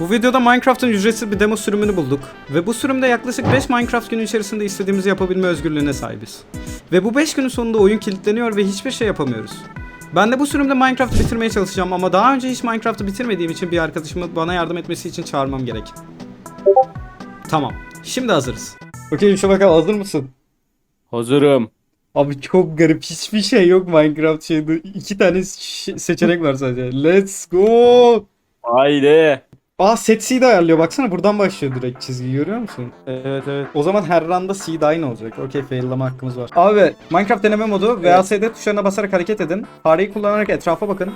Bu videoda Minecraft'ın ücretsiz bir demo sürümünü bulduk. Ve bu sürümde yaklaşık 5 Minecraft günü içerisinde istediğimizi yapabilme özgürlüğüne sahibiz. Ve bu 5 günün sonunda oyun kilitleniyor ve hiçbir şey yapamıyoruz. Ben de bu sürümde Minecraft'ı bitirmeye çalışacağım ama daha önce hiç Minecraft'ı bitirmediğim için bir arkadaşımı bana yardım etmesi için çağırmam gerek. Tamam. Şimdi hazırız. Okey şu bakalım hazır mısın? Hazırım. Abi çok garip hiçbir şey yok Minecraft şeyde. İki tane seçenek var sadece. Let's go. Haydi. Aa set seed ayarlıyor baksana buradan başlıyor direkt çizgi görüyor musun? Evet evet. O zaman her randa seed aynı olacak. Okey faillama hakkımız var. Abi Minecraft deneme modu VLCD tuşlarına basarak hareket edin. Fareyi kullanarak etrafa bakın.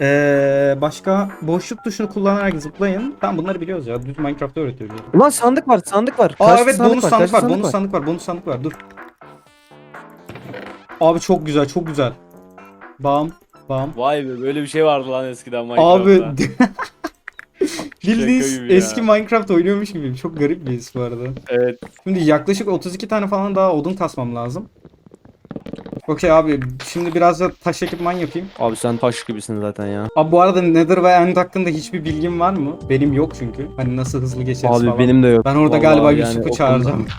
Ee, başka boşluk tuşunu kullanarak zıplayın. Tamam bunları biliyoruz ya. Düz Minecraft'ta öğretiyor. bize. Ulan sandık var sandık var. Aa Karşıda evet bonus sandık karşıda var. Bonus sandık var. Bonus sandık var. Dur. Abi çok güzel, çok güzel. Bam, bam. Vay be böyle bir şey vardı lan eskiden Abi Minecraft'ta. bildiğiniz gibi ya. eski Minecraft oynuyormuş gibiyim. Çok garip bir his bu arada. Evet. Şimdi yaklaşık 32 tane falan daha odun kasmam lazım. Okey abi şimdi biraz da taş ekipman yapayım. Abi sen taş gibisin zaten ya. Abi bu arada Nether ve End hakkında hiçbir bilgim var mı? Benim yok çünkü. Hani nasıl hızlı geçeriz Abi falan. benim de yok. Ben orada Vallahi galiba yani Yusuf'u o çağıracağım. konuda-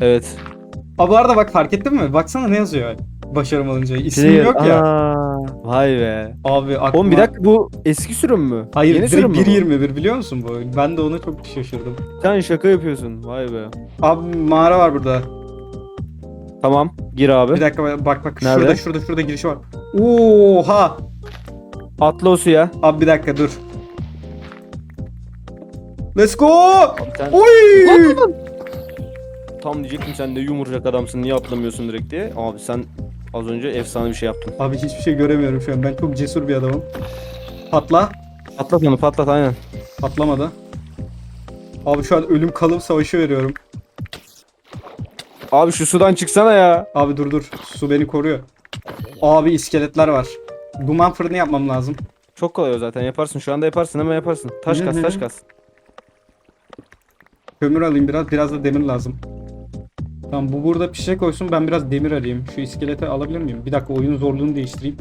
Evet. Abi bu arada bak fark ettin mi? Baksana ne yazıyor başarım alınca. İsmim Player- yok ya. Aa, Vay be. Abi aklıma... Oğlum bir dakika bu eski sürüm mü? Hayır Yeni direkt sürüm mü bu? 1.21 biliyor musun bu? Ben de ona çok şaşırdım. Sen şaka yapıyorsun. Vay be. Abi mağara var burada. Tamam. Gir abi. Bir dakika bak bak Nerede? şurada şurada şurada girişi var. Oha! Atla o suya. Abi bir dakika dur. Let's go! Abi sen... Oy! Tam diyecektim sen de yumurcak adamsın niye atlamıyorsun direkt diye. Abi sen az önce efsane bir şey yaptın. Abi hiçbir şey göremiyorum şu an. Ben çok cesur bir adamım. Patla. Patlat onu patlat aynen. Patlamadı. Abi şu an ölüm kalım savaşı veriyorum. Abi şu sudan çıksana ya. Abi dur dur. Su beni koruyor. Abi iskeletler var. Duman fırını yapmam lazım. Çok kolay o zaten yaparsın şu anda yaparsın hemen yaparsın. Taş Hı kas taş kas. Kömür alayım biraz. Biraz da demir lazım. Tamam bu burada pişe koysun. Ben biraz demir arayayım. Şu iskeleti alabilir miyim? Bir dakika oyunun zorluğunu değiştireyim.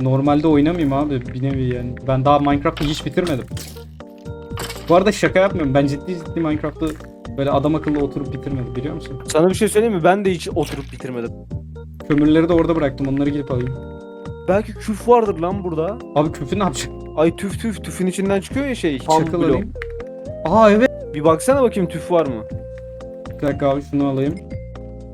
Normalde oynamayayım abi bir nevi yani. Ben daha Minecraft'ı hiç bitirmedim. Bu arada şaka yapmıyorum. Ben ciddi ciddi Minecraft'ı böyle adam akıllı oturup bitirmedim biliyor musun? Sana bir şey söyleyeyim mi? Ben de hiç oturup bitirmedim. Kömürleri de orada bıraktım. Onları gidip alayım. Belki küf vardır lan burada. Abi küfü ne yapacak? Ay tüf tüf tüfün içinden çıkıyor ya şey. Çakıl alayım. Aa evet. Bir baksana bakayım tüf var mı? Bir dakika abi şunu alayım.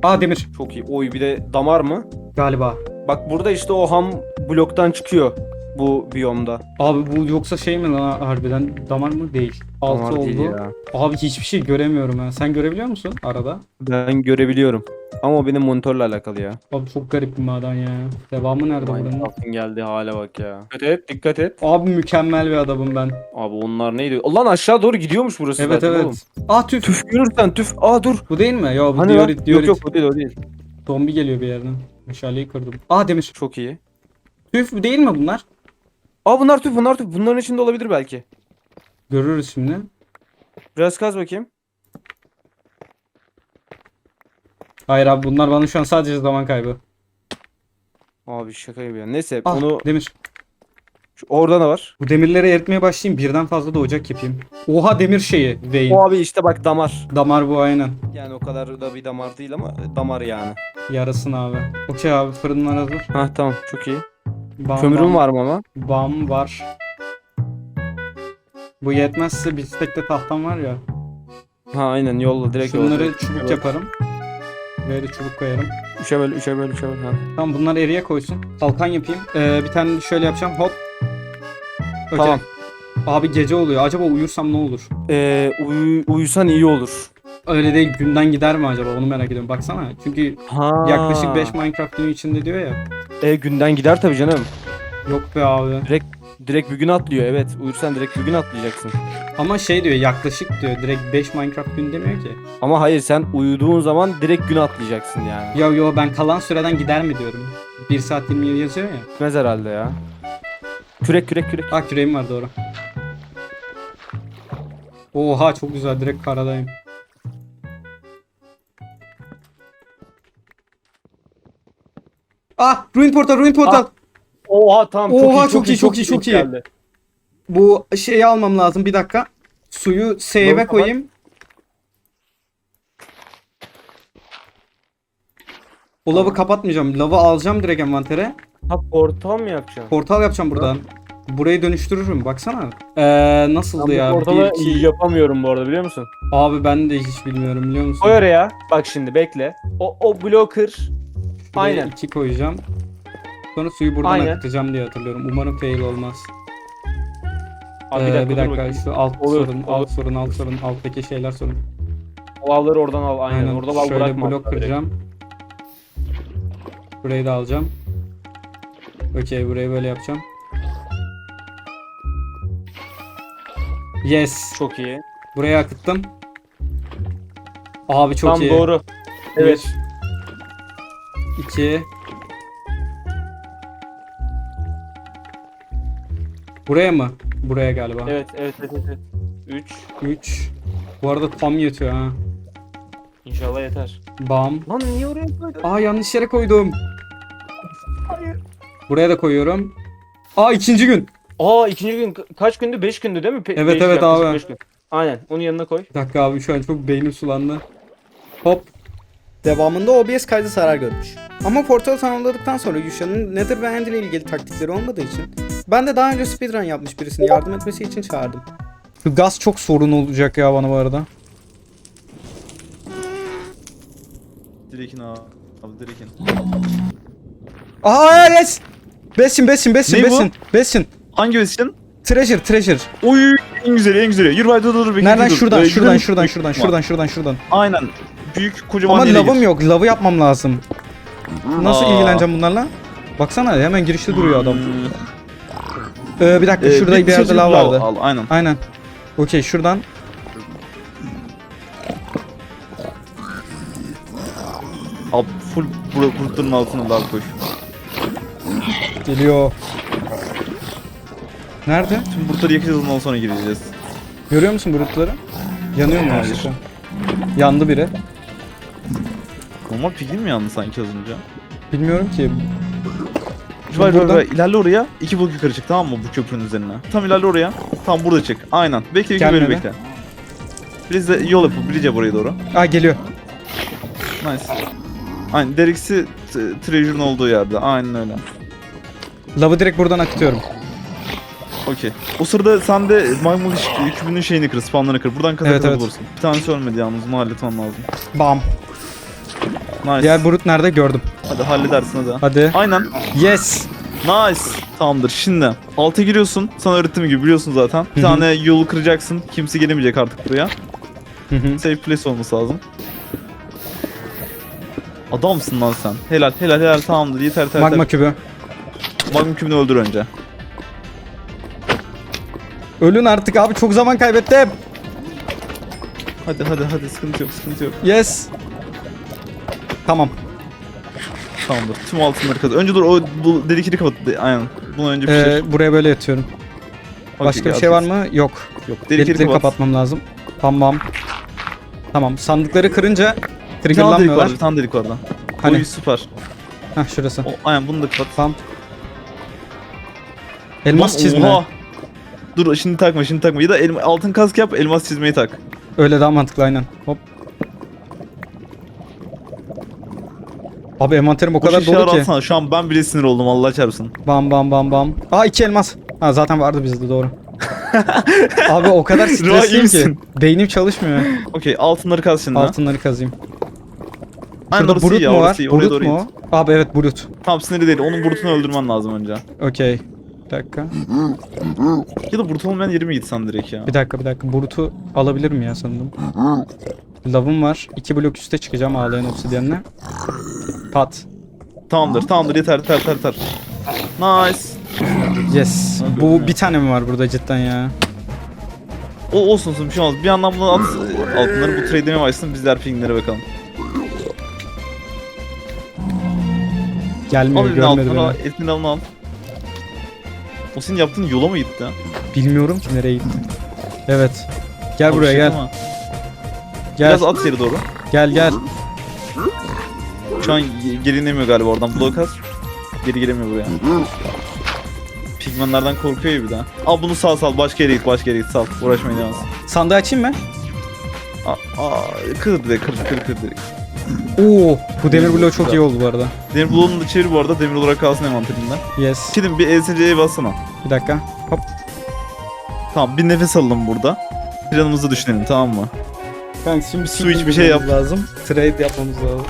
Aa demir. Çok iyi. Oy bir de damar mı? Galiba. Bak burada işte o ham bloktan çıkıyor bu biyomda. Abi bu yoksa şey mi lan harbiden damar mı değil. Altı Damar oldu. değil ya. Abi hiçbir şey göremiyorum ben. Sen görebiliyor musun arada? Ben görebiliyorum. Ama o benim monitörle alakalı ya. Abi çok garip bir maden ya. Devamı nerede buranın? Minecraft'ın geldiği hale bak ya. Dikkat et dikkat et. Abi mükemmel bir adamım ben. Abi onlar neydi? Lan aşağı doğru gidiyormuş burası Evet zaten evet. oğlum. Aa tüf. Tüf görürsen tüf. Aa dur. Bu değil mi? Yo bu Hani lan? diorit diorit. Yok yok o değil o değil. Zombi geliyor bir yerden. Meşaleyi kırdım. Aa demir. Çok iyi. Tüf değil mi bunlar? Aa bunlar tüf bunlar tüf. Bunların içinde olabilir belki. Görürüz şimdi. Biraz kaz bakayım. Hayır abi bunlar bana şu an sadece zaman kaybı. Abi şaka gibi ya. Neyse Ah onu demir. şu, orada da var. Bu demirleri eritmeye başlayayım. Birden fazla da ocak yapayım. Oha demir şeyi. Vein. O abi işte bak damar. Damar bu aynen. Yani o kadar da bir damar değil ama damar yani. Yarasın abi. Okey abi fırınlar hazır. Hah tamam çok iyi. Bam, Kömürün bam. var mı ama? Bam var. Bu yetmezse bir tahtam var ya. Ha aynen yolla direkt yolla. Şunları çubuk Evet. yaparım. Böyle çubuk koyarım. Üçe böl üçe böl üçe böl. Ha. Tamam bunlar eriye koysun. Kalkan yapayım. Ee, bir tane şöyle yapacağım. Hop. Okey. Tamam. Abi gece oluyor. Acaba uyursam ne olur? Ee, uyu- uyusan iyi olur. Öyle değil günden gider mi acaba? Onu merak ediyorum. Baksana. Çünkü Ha. yaklaşık 5 Minecraft günü içinde diyor ya. E günden gider tabii canım. Yok be abi. Direkt bir gün atlıyor evet. Uyursan direkt bir gün atlayacaksın. Ama şey diyor yaklaşık diyor. Direkt 5 Minecraft gün demiyor ki. Ama hayır sen uyuduğun zaman direkt gün atlayacaksın yani. Yo yo ben kalan süreden gider mi diyorum. 1 saat 27 yazıyor ya. Gitmez herhalde ya. Kürek kürek kürek. Ah küreğim var doğru. Oha çok güzel direkt karadayım. Ah ruin portal ruin portal. Oha tamam Oha, çok iyi, çok iyi, çok iyi. geldi. Bu şeyi almam lazım bir dakika. Suyu save'e koyayım. O lavı kapatmayacağım. Lavı alacağım direkt envantere. Ha portal mı yapacaksın? Portal yapacağım buradan. Burayı dönüştürürüm baksana. Ee, nasıldı Ben ya? portalı Bir, iki- yapamıyorum bu arada biliyor musun? Abi ben de hiç bilmiyorum biliyor musun? Koy oraya. Bak şimdi bekle. O, o blocker. Buraya Aynen. iki koyacağım. Sonra suyu buradan Aynen. akıtacağım diye hatırlıyorum. Umarım fail olmaz. Abi Ee, bir dakika, bir dakika şu alt Olur, sorun, olur. alt sorun, alt sorun, alttaki şeyler sorun. Lavları oradan al. Aynen. Orada lav Şöyle bırakma. blok kıracağım. Burayı da alacağım. Okey burayı böyle yapacağım. Yes. Çok iyi. Buraya akıttım. Abi çok Tam iyi. doğru. Evet. 2 Buraya mı? Buraya galiba. Evet, evet, evet, evet. 3. 3 Bu arada tam yetiyor ha. İnşallah yeter. Bam. Lan niye oraya koydun? Aa yanlış yere koydum. Hayır. Buraya da koyuyorum. Aa ikinci gün. Aa ikinci gün ka- kaç gündü? 5 gündü değil mi? Pe- Evet, beş, evet yaklaşık abi. beş gün. Aynen. Onun yanına koy. Bir dakika abi şu an çok beynim sulandı. Hop. Devamında OBS kaydı zarar görmüş. Ama portalı tamamladıktan sonra Yuşa'nın Nether ve End ile ilgili taktikleri olmadığı için ben de daha önce speedrun yapmış birisini yardım etmesi için çağırdım. Şu gaz çok sorun olacak ya bana bu arada. Direkin abi. Abi direkin. Aa yes! Besin besin besin Ne bu? besin besin. Hangi vestin? Treasure treasure. Oy en güzeli en güzeli. Yürü hadi dur dur bekle. Nereden dur. şuradan Ee, şuradan gidelim. şuradan şuradan şuradan şuradan şuradan. Aynen. Büyük kocaman Ama yere lavım gir. yok. Lavı yapmam lazım. Nasıl Aa. ilgileneceğim bunlarla? Baksana hemen girişte duruyor adam. Hmm, Ee, bir dakika ee, şurada bir yerde lav vardı. Al, aynen. Aynen. Okey şuradan. Abi full bura kurtların altına lav koy. Geliyor. Nerede? Tüm burtları yakacağız ondan sonra gireceğiz. Görüyor musun bulutları? Yanıyor mu Hayır. gerçekten? Yandı biri. Normal pigin mi yandı sanki az önce? Bilmiyorum ki. Var buradan- var ilerle oraya. iki blok yukarı çık tamam mı bu köprünün üzerine. Tam ilerle oraya. Tam burada çık. Aynen. Bekle böyle Gelmedi. bekle. Biz de yol yapıp bridge'e buraya doğru. Aa geliyor. Nice. Aynen Derix'i Treasure'ın olduğu yerde. Aynen öyle. Lavı direkt buradan akıtıyorum. Okey. O sırada sen de maymun kübünün şeyini kır, spawnlarını kır. Buradan kazak Evet, evet. bulursun. Bir tanesi ölmedi yalnız onu halletmem lazım. Bam. Nice. Diğer brut nerede gördüm. Hadi halledersin hadi. Hadi. Aynen. Yes. Nice. Tamamdır. Şimdi alta giriyorsun. Sana öğrettiğim gibi biliyorsun zaten. Bir Hı hı. tane yolu kıracaksın. Kimse gelemeyecek artık buraya. Hı hı. Safe place olması lazım. Adamsın lan sen. Helal helal helal tamamdır. Yeter yeter. Magma Magma, kübü. Magma kübünü öldür önce. Ölün artık abi çok zaman kaybettim. Hadi hadi hadi sıkıntı yok sıkıntı yok. Yes. Tamam. Tamamdır. Tüm altınları kazan. Önce dur o bu dedikini kapat. De- Aynen. Bunu önce pişir. Ee, buraya böyle yatıyorum. Okey, Başka bir şey var mı? Yok. Yok. Delikleri Delikleri kapat. kapatmam lazım. Tamam. Tamam. Sandıkları kırınca Bir tane delik triggerlanmıyorlar. var. Bir tane delik var orada. Hani? Oy süper. Hah şurası. O, aynen bunu da kapat. Tamam. Elmas Lan, çizme. oha! Dur şimdi takma şimdi takma. Ya da elma, altın kask yap elmas çizmeyi tak. Öyle daha mantıklı aynen. Hop. Abi envanterim o kadar dolu ki. alsana. Şu an ben bile sinir oldum Allah çarpsın. Bam bam bam bam. Aa iki elmas. Ha zaten vardı bizde doğru. Abi o kadar iyi stresliyim ki. Beynim çalışmıyor. Okey altınları kaz şimdi. Altınları kazayım. Aynen Şurada brut ya mu var? Brut mu git. Abi evet brut. Tam sinirli değil. Onun brutunu öldürmen lazım önce. Okey. Bir dakika. Ya da brut olmayan yeri mi gitsen direkt ya? Bir dakika bir dakika. Brut'u alabilirim ya sanırım. Lavım var. İki blok üste çıkacağım ağlayan obsidyenle. Pat. Tamamdır tamamdır yeter yeter yeter yeter. Nice. Yes. Bu bir tane mi var burada cidden ya? O olsun olsun bir şey olmaz. Bir yandan bunu at altınları bu trade'e başlasın biz diğer pinglere bakalım. Gelmiyor Al elini görmedi altına al. beni. Etini alını al. O senin yaptığın yola mı gitti? Bilmiyorum ki nereye gitti. Evet. Gel Abi buraya şey gel. ama. Gel. Biraz at yere doğru. Gel gel. Şu an geri inemiyor galiba oradan. Blok at. Geri gelemiyor buraya. Pigmanlardan korkuyor ya bir daha. Al bunu sal sal başka yere git başka yere git sal. Uğraşmaya devam. Sandığı açayım mı? Aa, aa, kır direkt kır kır kır direkt. Oo, bu demir bloğu çok iyi oldu bu arada. Demir bloğunu da çevir bu arada demir olarak kalsın envanterinden. Yes. Şimdi bir ESC'ye bassana. Bir dakika. Hop. Tamam bir nefes alalım burada. Planımızı düşünelim tamam mı? Kanka şimdi Su iç, bir şey yap. lazım. Trade yapmamız lazım.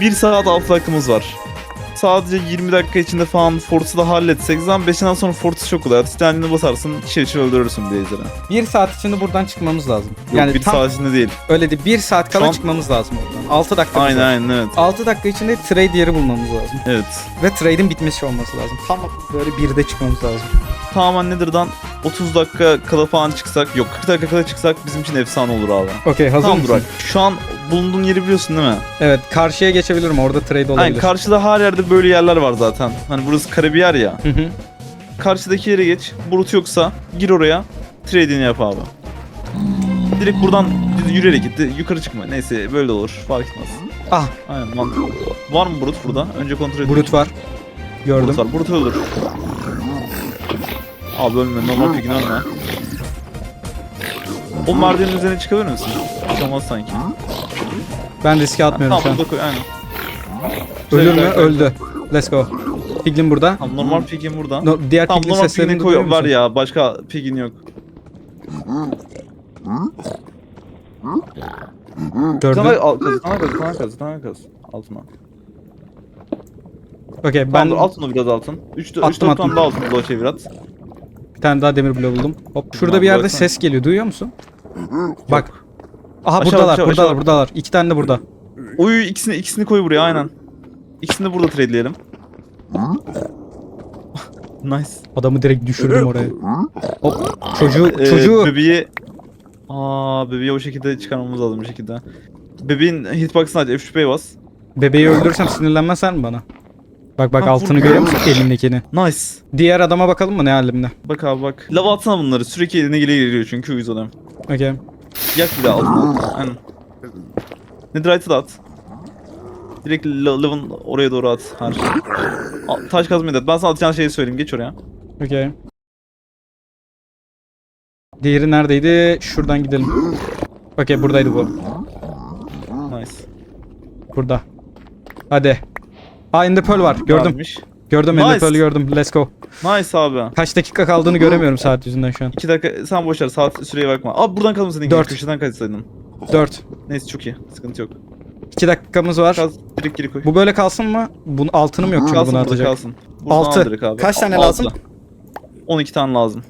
1 saat 6 dakikamız var. Sadece 20 dakika içinde falan Force'u da halletsek zaman 5'inden sonra Force çok kolay. Standini basarsın çiğ çiğ öldürürsün Blaze'leri. Bir saat içinde buradan çıkmamız lazım. Yok yani bir tam saat içinde değil. öyle değil. Bir saat kala Şu an- çıkmamız lazım oradan. 6 dakika. Aynen aynen evet. 6 dakika içinde trade yeri bulmamız lazım. Evet. Ve trade'in bitmesi olması lazım. Tam böyle birde çıkmamız lazım. Tamamen Nether'dan 30 dakika kala falan çıksak yok 40 dakika kala çıksak bizim için efsane olur abi. Okey hazır Tamam mısın? Burak. Şu an bulunduğun yeri biliyorsun değil mi? Evet karşıya geçebilirim orada trade olabilir. Aynen karşıda her yerde böyle yerler var zaten. Hani burası kare bir yer ya. Hı hı. Karşıdaki yere geç. Bulut yoksa gir oraya. Trade'ini yap abi. Direkt buradan yürüyerek gitti. Yukarı çıkma. Neyse böyle olur. Fark etmez. Ah Aynen mantıklı. Var mı Brut burada? Önce kontrol edelim. brut var. Gördüm. Brut var. Brut öldür. Abi ölme. Normal pigin ölme. O merdivenin üzerine çıkabilir misin? Çıkamaz sanki. Ben riske atmıyorum Tamam şu an. burada koy. Aynen. Ölür mü? Öldü. Let's go. Piglin burada. Tamam normal pigin burada. No, diğer Tamam piglin normal seslerini pigini duyuyor koy. Var musun? ya. Başka pigin yok. Gördüm. Sana al kaz, sana kaz, sana kaz, sana kaz. Altına. Okey Ben ben dur, altına biraz altın. 3 Attım, 3 4 attım. tane daha altın bloğa çevir at. Bir tane daha demir bloğu buldum. Hop şurada bir yerde ses geliyor. Duyuyor musun? Bak. Aha Aşağı, buradalar, aşağı, buradalar, aşağı. buradalar. İki tane de burada. Oyu ikisini ikisini koy buraya aynen. İkisini de burada tradeleyelim. nice. Adamı direkt düşürdüm oraya. Hop. Çocuğu, Ee, çocuğu. bebeği Aa bebeği o şekilde çıkarmamız lazım bir şekilde. Bebeğin hitbox'ını aç F3B'ye bas. Bebeği öldürürsem sinirlenmezsen mi bana? Bak bak Ha, altını görüyor musun elindekini? Nice. Diğer adama bakalım mı ne halimde? Bak abi bak. Lava atsana bunları. Sürekli eline gele geliyor çünkü uyuz adam. Okey. Yak bir daha altına. Aynen. Netherite'ı da at. Direkt la- lavın oraya doğru at her şey. Al, Taş kazmayı da at. Ben sana atacağın şeyi söyleyeyim. Geç oraya. Okey. Diğeri neredeydi? Şuradan gidelim. Okey buradaydı bu. Nice. Burada. Hadi. Aa Ender Pearl var. Gördüm. Varmış. Gördüm Ender Nice. Pearl'ü gördüm. Let's go. Nice abi. Kaç dakika kaldığını göremiyorum saat yüzünden şu an. 2 dakika sen boş ver saat süreye bakma. Abi buradan kalmasaydın. Dört. Köşeden kaçsaydın. 4. Neyse çok iyi. Sıkıntı yok. 2 dakikamız var. Kaz direkt geri koy. Bu böyle kalsın mı? Bunun altınım yok çünkü kalsın bunu atacak. kalsın. Buradan al Altı. direkt abi. Kaç tane Altı. lazım? 12 tane lazım.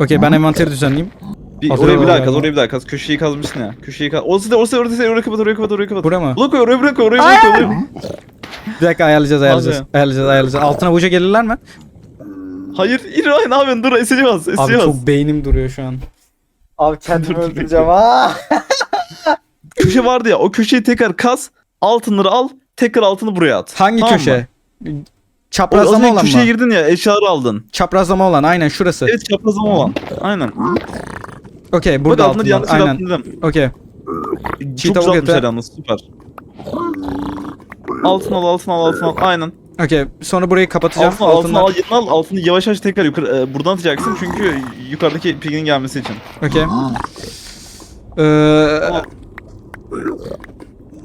Okey ben envanteri düzenleyeyim. Bir, Hazır oraya bir daha kaz, oraya bir daha kaz. Köşeyi kazmışsın ya. Köşeyi kaz. Orası da, orası da, orası da, oraya kapat, oraya kapat, oraya kapat. Bura mı? Koy, oraya bırak, oraya bırak, oraya bırak. Bir dakika ayarlayacağız ayarlayacağız. Abi. Ayarlayacağız ayarlayacağız. Altına buca gelirler mi? Hayır, İray ne yapıyorsun? Dur, eseci bas, eseci Abi çok beynim duruyor şu an. Abi kendimi öldüreceğim, Köşe vardı ya, o köşeyi tekrar kaz, altınları al, tekrar altını buraya at. Hangi Tamam mı? köşe? O, az Çaprazlama önce olan köşeye mı? girdin ya, eşyaları aldın. Çaprazlama olan aynen şurası. Evet, çaprazlama olan. Aynen. Okey burada altın. Aynen. Okey. Çok tavuk güzel atmışlar yalnız, süper. Altın al, altın al, altın al. Aynen. Okey. Sonra burayı kapatacağım. Altını al, altını Altınlar. al, yanına al, altını yavaş yavaş tekrar yukarı, e, buradan atacaksın çünkü yukarıdaki piginin gelmesi için. Okey. Ee,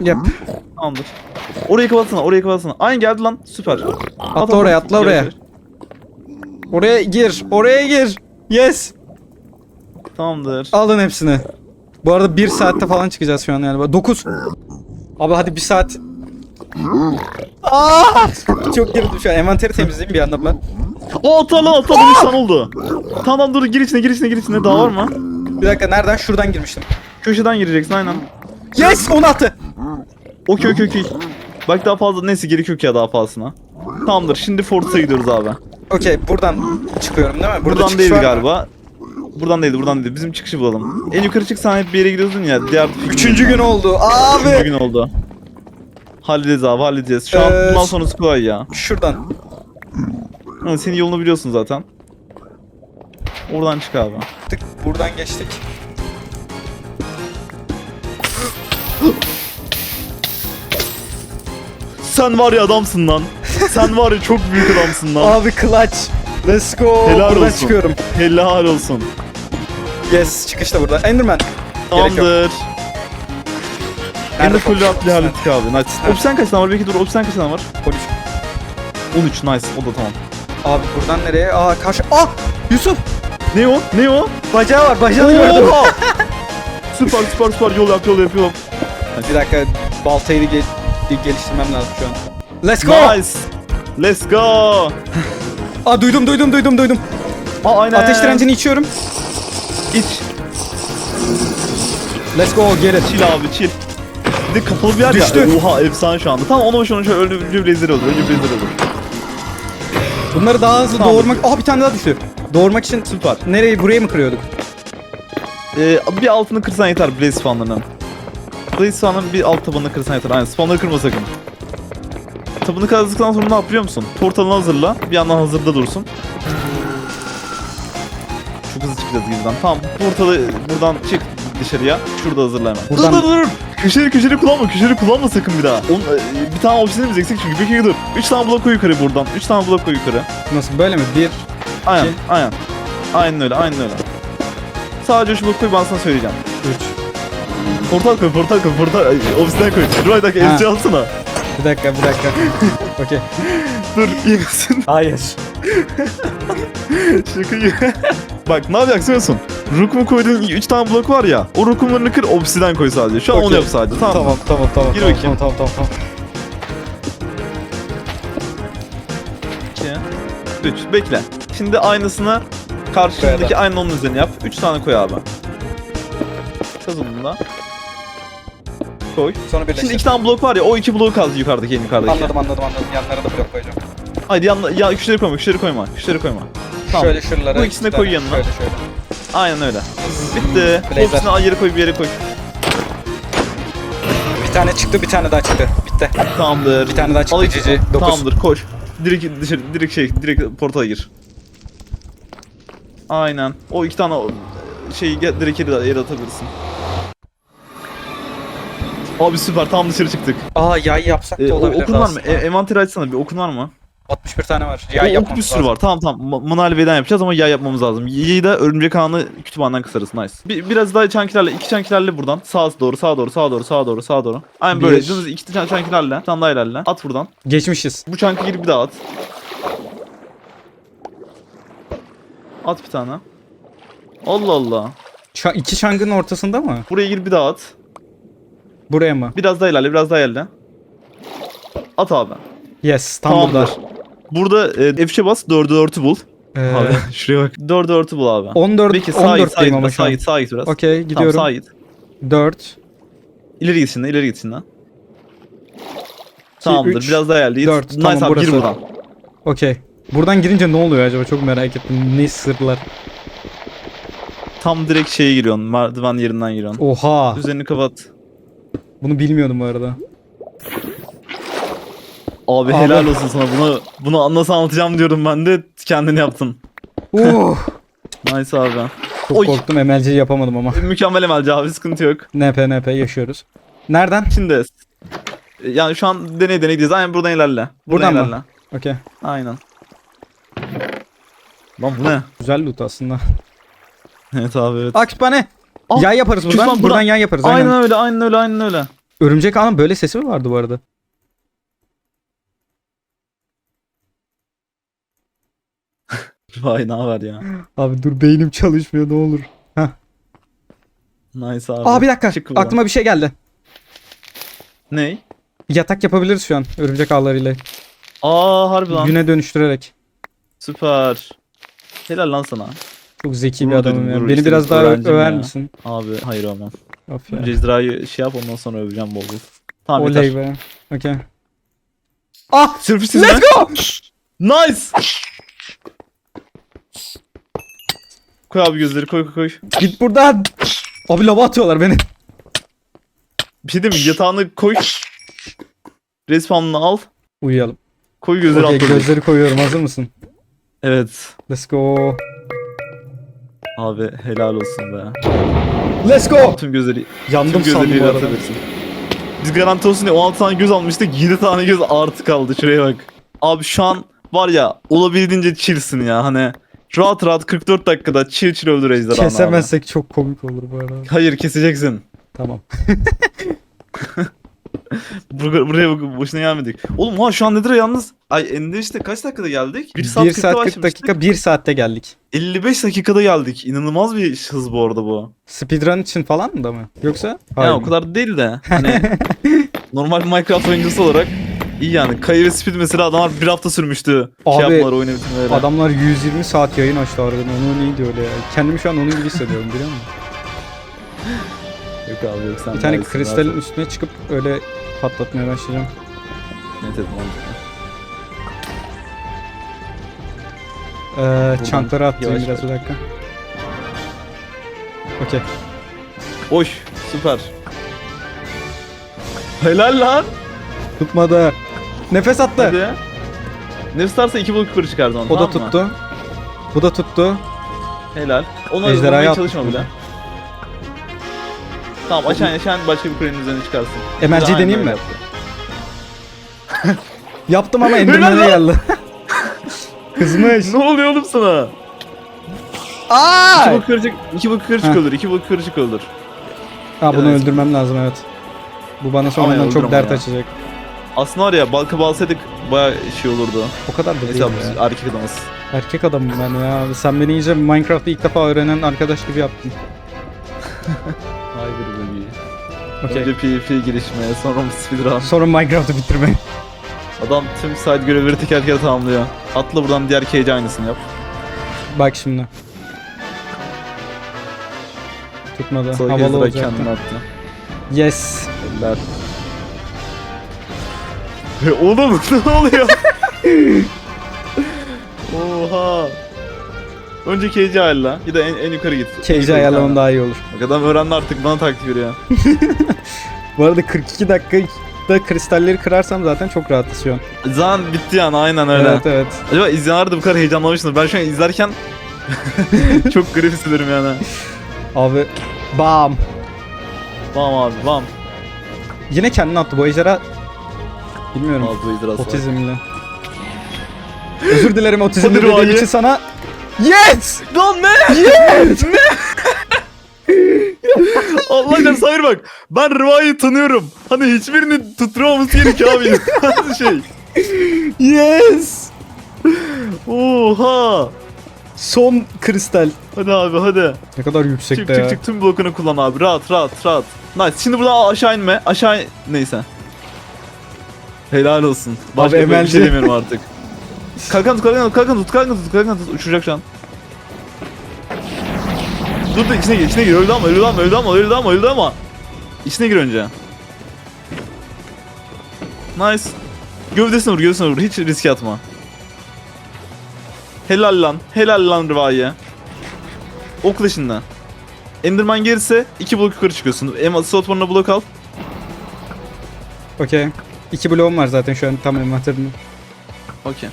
yap. Tamamdır. Orayı kapatsana, orayı kapatsana. Aynen geldi lan, süper. At, Atla oraya, atla oraya. yavaş. Oraya gir. Oraya gir. Yes. Tamamdır. Alın hepsini. Bu arada bir saatte falan çıkacağız şu an galiba. 9. Abi hadi bir saat. Aa! Çok girdim şu an. Envanteri temizleyeyim bir yandan ben. O atla lan atla lan insan oldu. Tamam dur gir içine gir içine gir içine daha var mı? Bir dakika nereden? Şuradan girmiştim. Köşeden gireceksin aynen. Yes! Onu attı. Okey okey okey. Bak daha fazla neyse gerek yok ya daha fazlasına. Tamamdır şimdi Fortress'a gidiyoruz abi. Okey buradan çıkıyorum değil mi? Burada Buradan değildi galiba. Buradan değildi buradan değildi. Bizim çıkışı bulalım. En yukarı çıksan hep bir yere gidiyordun ya. Diğer Üçüncü gün oldu. Üçüncü Abi. gün oldu. Halledeceğiz abi halledeceğiz. Şu an Ee, bundan sonrası kolay ya. Şuradan. Ha, senin yolunu biliyorsun zaten. Oradan çık abi. Tık, Buradan geçtik. Sen var ya adamsın lan. Sen var ya çok büyük adamsın lan. Abi clutch. Let's go. Helal buradan olsun. çıkıyorum. Helal olsun. Yes çıkışta burada. Enderman. Gerek yok. Tamamdır. Nerede de full fokus? rahatlığı hallettik abi. Nice. Opsiyon kaç tane var? Belki dur opsiyon kaç tane var? 13. 13 nice. O da tamam. Abi buradan nereye? Aa karşı. Aa Yusuf. Ne o? Ne o? Bacağı var. Bacağını gördüm. Süper süper süper yol yap yol yap yol yap. Bir dakika baltayı ge- geliştirmem lazım şu an. Let's go. Nice. Let's go. Aa duydum duydum duydum duydum. Aa aynen. Ateş direncini içiyorum. İç. Let's go get it. Chill abi chill. De kapalı bir yer Düştü. ya. Oha efsane şu anda. Tamam onu boş onu şöyle önce blazer olur. Önce blazer olur. Bunları daha hızlı Tamam. doğurmak... Aa bir tane daha düştü. Doğurmak için Süper. nereyi burayı mı kırıyorduk? Ee, bir altını kırsan yeter blaze spawnlarının. Blaze spawnların bir alt tabanını kırsan yeter. Aynen spawnları kırma sakın. Tabanı kazdıktan sonra ne yap biliyor musun? Portalını hazırla. Bir yandan hazırda dursun. Çok hızlı çıkacağız girden. Tamam portalı buradan çık dışarıya. Şurada hazırla hemen. Buradan- Dur dur dur. Köşeleri köşeleri kullanma. Köşeleri kullanma sakın bir daha. On, e, bir tane opsiyonimiz eksik çünkü. Bir kere dur. 3 tane blok koy yukarı buradan. 3 tane blok koy yukarı. Nasıl böyle mi? Bir... Aynen İki. aynen. Aynen öyle aynen öyle. Sadece şu blok koy ben sana söyleyeceğim. Üç. Portal koy, portal koy, portal. Ay, koy. Dur bir dakika, Ha. elçi alsana. Bir dakika bir dakika. Okey. Dur, iyi misin? Hayır. Şakayı. Bak ne yapacaksın biliyor musun? Rukumu koyduğun 3 tane blok var ya. O rukumlarını kır, obsiden koy sadece. Şu an onu Okey. yap sadece, tamam mı? Tamam tamam tamam. Gir tamam, bakayım. Tamam tamam tamam. 2 3 bekle. Şimdi aynısını karşındaki aynı onun üzerine yap. 3 tane koy abi. Kaz onu da. Koy. Sonra birleştir. Şimdi iki tane blok var ya, o iki bloğu kaz yukarıdaki en yukarıdaki. Anladım anladım anladım. Yanlara da blok koyacağım. Haydi yanına, ya güçleri koyma, güçleri koyma, güçleri koyma. Tamam. Şöyle şuralara. Bu ikisini iki koy tane, yanına. Şöyle şöyle. Aynen öyle. Bitti. Blazer. Hepsini al yere koy, bir yere koy. Bir tane çıktı bir tane daha çıktı. Bitti. Tamamdır. Bir tane daha çıktı Al iki- cici. Dokuz. Tamamdır, koş. Direkt dışarı, direkt şey, direkt portala gir. Aynen. O iki tane o- şeyi gel- direkt yere, yere atabilirsin. Abi süper, tam dışarı çıktık. Aa yay yapsak da Ee, o- olabilir. okun var mı? aslında. E, envanteri açsana bir okun var mı? 61 tane var. Yay yapmamız bir sürü lazım. var. Tamam tamam. Ma- Manuel B'den yapacağız ama yay yapmamız lazım. Yayı da örümcek ağını kütüphaneden kısarız. Nice. Bir, biraz daha çankilerle, iki çankilerle buradan. Sağa doğru, sağa doğru, sağa doğru, sağa doğru, sağa doğru. Aynen böyle. Bir. Dümdüz iki çan çankilerle. Bir tane daha ilerle. At buradan. Geçmişiz. Bu çankı girip bir daha at. At bir tane. Allah Allah. Ça iki çangın ortasında mı? Buraya gir bir daha at. Buraya mı? Biraz daha ilerle, biraz daha ilerle. At abi. Yes tam Tamamdır. burada. Burada e, F5'e bas, 4'ü 4'ü bul. Ee, Abi şuraya bak. 4'ü 4'ü bul abi. 14 Peki sağa git, sağa 14'teyim git, sağa git, sağa git biraz. Okey Tamam gidiyorum. sağa git. 4 İleri gitsin, ileri gitsin lan. Tamamdır, üç, biraz daha ilerle. dört, Nice tamam, abi, gir burası. buradan. Okey. Buradan girince ne oluyor acaba? Çok merak ettim. Ne sırlar? Tam direkt şeye giriyorsun, merdiven yerinden giriyorsun. Oha. Üzerini kapat. Bunu bilmiyordum bu arada. Abi, Abi. helal olsun sana. Bunu bunu nasıl anlatacağım diyorum ben de kendini yaptın. Uh, Nice abi. çok Oy. korktum. MLC'yi yapamadım ama. Mükemmel emelci abi sıkıntı yok. NP NP yaşıyoruz. Nereden? Şimdi yani şu an deney deney gidiyoruz. Aynen buradan ilerle. Buradan Buradan mı? ilerle. Okey. Aynen. Lan bu ne? Güzel loot aslında. Evet abi evet. Kütüphane. Aa, yay yaparız buradan. kütüphane Buradan buradan- yay yaparız. Aynen. Aynen öyle, aynen öyle, aynen öyle. Örümcek ağının böyle sesi mi vardı bu arada? Vay ne haber ya. Abi dur beynim çalışmıyor ne olur. Nice abi. Aa bir dakika. Çık buradan. Aklıma bir şey geldi. Ney? Yatak yapabiliriz şu an örümcek ağlarıyla. Aa harbi lan. Güne dönüştürerek. Süper. Helal lan sana. Çok zeki Gurur bir adamım duydum, ya. gurur Beni istedim, biraz daha öğrencim över ya. misin? Abi hayır olmam. Of ya. Önce Ezra'yı şey yap ondan sonra öveceğim bol bol. Tamam Oley yeter. be. Okey. Ah! Sürpriz Let's go! Nice! Koy abi gözleri koy koy koy. Git buradan. Abi lava atıyorlar beni. Bir şey diyeyim mi? Yatağını koy. Respawn'ını al. Uyuyalım. Koy gözleri Okey atla. gözleri koyuyorum. Hazır mısın? Evet. Let's go. Abi helal olsun be. Let's go. Tüm gözleri, Yandım tüm sandım gözleri bu arada. atabilirsin. Biz garanti olsun diye 16 tane göz almıştık. 7 tane göz artı kaldı. Şuraya bak. Abi şu an var ya olabildiğince chillsin ya hani. Rahat rahat 44 dakikada chill chill öldür ejderhanı abi. Kesemezsek çok komik olur bu arada. Hayır keseceksin. Tamam. Buraya, buraya boşuna gelmedik. Oğlum ha şu an nedir yalnız? Ay Ender işte kaç dakikada geldik? 1 saat, 1 saat 40 başlamıştık. dakika 1 saatte geldik. 55 dakikada geldik. İnanılmaz bir hız bu arada bu. Speedrun için falan mı da mı? Yoksa? Yani o kadar değil de hani normal Minecraft oyuncusu olarak iyi yani. Kayı ve Speed mesela adamlar bir hafta sürmüştü. Abi, şey yapmaları oyunu bitirmeleri. Adamlar 120 saat yayın açtı harbiden. Onu neydi öyle ya? Kendimi şu an onun gibi hissediyorum biliyor musun? Yok abi yok sen Bir tane kristalin ol. üstüne çıkıp öyle patlatmaya başlayacağım. Evet mantıklı. Ee, çankları attırayım yavaş biraz bir dakika. Okey. Oş süper. Helal lan. Tutmadı. Nefes attı. Hadi. Nefes tutarsa iki balık yukarı çıkardı onu O da tamam mı? tuttu. Bu da tuttu. Helal. Onu Ejderhaya çalışma bile. Tamam aşağı aşağı başka bir kulenin üzerine çıkarsın. Aynen deneyeyim mi? yaptı. Yaptım ama lan. geldi. Kızmış. Ne oluyor oğlum sana? Aa! İki balık yukarı çık, iki çık Heh. öldür, iki balık yukarı çık öldür. Ha bunu Evet. öldürmem lazım evet. Bu bana sonradan çok dert ya. açacak. Aslında var ya balka balsaydık baya şey olurdu. O kadar da değil Neyse abi biz ya. erkek adamız. Erkek adamım ben ya. Sen beni iyice Minecraft'ı ilk defa öğrenen arkadaş gibi yaptın. Hayır bebeği. Okey. Önce PvP gelişmeye sonra speedrun. Sonra Minecraft'ı bitirme. Adam tüm side görevleri teker teker tamamlıyor. Atla buradan diğer cage aynısını yap. Bak şimdi. Tutmadı. Sonra Havalı olacaktı. kendini attı. Yes. Eller. Oğlum ne oluyor? Oha. Önce cage'i ayarla. Ya da en, en yukarı git. Yukarı ayarlamam daha iyi olur. Bak adam öğrendi artık bana taktik veriyor. Bu arada 42 dakikada kristalleri kırarsam zaten çok rahatız şu an. Zaman bitti yani aynen öyle. Evet evet. Acaba izleyenler de bu kadar heyecanlanmıştır. Ben şu an izlerken çok garip hissediyorum yani. Abi bam. Bam abi bam. Yine kendini attı bu ejderha. Bilmiyorum. Fazla var. Otizmli. Özür dilerim otizmli Hadi dediğim için sana. Yes! Lan ne? Allah aşkına hayır bak. Ben Rıva'yı tanıyorum. Hani hiçbirini tutturamaması gerekiyor abi. Nasıl şey? Yes! Oha. Son kristal. Hadi abi hadi. Ne kadar Çık yüksekte çık ya. çık tüm blokunu kullan abi. Rahat rahat rahat. Nice. Şimdi buradan aşağı inme. Aşağı neyse. Helal olsun. Başka Abi, bir şey demiyorum artık. Kalkan tut kalkan tut kalkan tut kalkan tut kalkan tut. Uçuracak şu an. Dur dur içine gir içine gir. Öldü ama öldü ama öldü ama öldü ama öldü ama. İçine gir önce. Nice. Gövdesine vur gövdesine vur. Hiç riske atma. Helal lan. Helal lan Rıva'ya. Okla şimdi. Enderman gelirse iki blok yukarı çıkıyorsun. Em slot blok al. Okey. İki bloğum var zaten şu an tam envanterimde. Okey.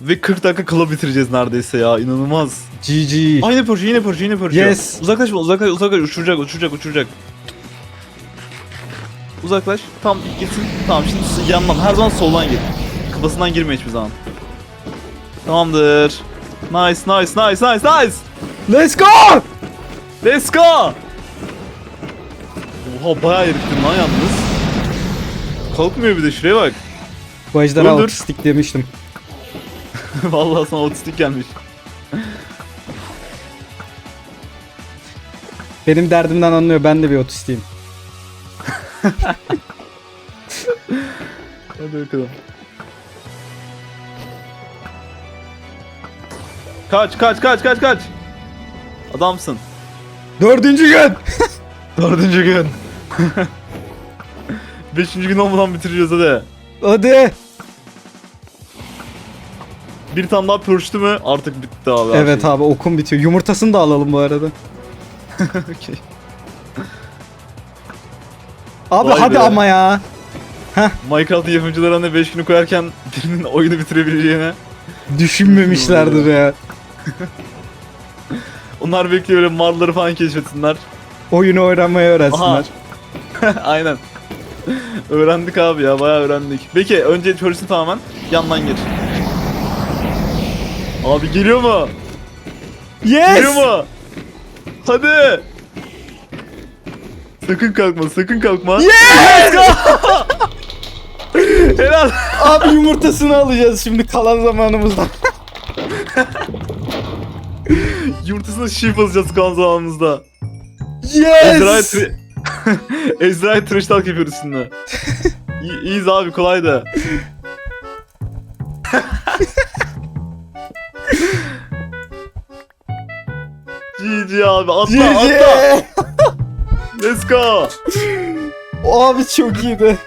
Ve 40 dakika club bitireceğiz neredeyse ya. inanılmaz. GG. Aynı Porsche, yine Porsche, yine Porsche. Yes. Uzaklaşma, uzaklaş, uzaklaş. Uçuracak, uçuracak, uçuracak. Uzaklaş. Tam gitsin. Tamam şimdi yandan. Her zaman soldan gir. Kafasından girme hiçbir zaman. Tamamdır. Nice, nice, nice, nice, nice. Let's go! Let's go! Oha bayağı erittin lan yalnız. Kalkmıyor bir de şuraya bak. Bu ejderha otistik demiştim. Vallahi sana otistik gelmiş. Benim derdimden anlıyor ben de bir otistiyim. Hadi bakalım. Kaç kaç kaç kaç kaç. Adamsın. Dördüncü gün! Dördüncü gün. Beşinci gün olmadan bitireceğiz hadi. Hadi! Bir tane daha pürçtü mü artık bitti abi. her Evet şey. abi okum bitiyor. Yumurtasını da alalım bu arada. Okey. Abi Vay hadi be. ama ya. Minecraft yapımcılarına 5 günü koyarken birinin oyunu bitirebileceğine. Düşünmemişlerdir ya. Onlar bekliyor böyle marları falan keşfetsinler. Oyunu öğrenmeyi öğrensinler. Aha. Aynen. öğrendik abi ya bayağı öğrendik. Peki önce teorisini tamamen yandan gir. Abi geliyor mu? Geliyor Yes! mu? Hadi. Sakın kalkma, sakın kalkma. Yes! Helal. Abi yumurtasını alacağız şimdi kalan zamanımızda. Yumurtasına shift alacağız kan zamanımızda. Yes! tri... Ezra'ya trash talk yapıyoruz şimdi. İyi, iyiyiz abi kolay da. GG abi atla atla. Let's go. Abi çok iyiydi.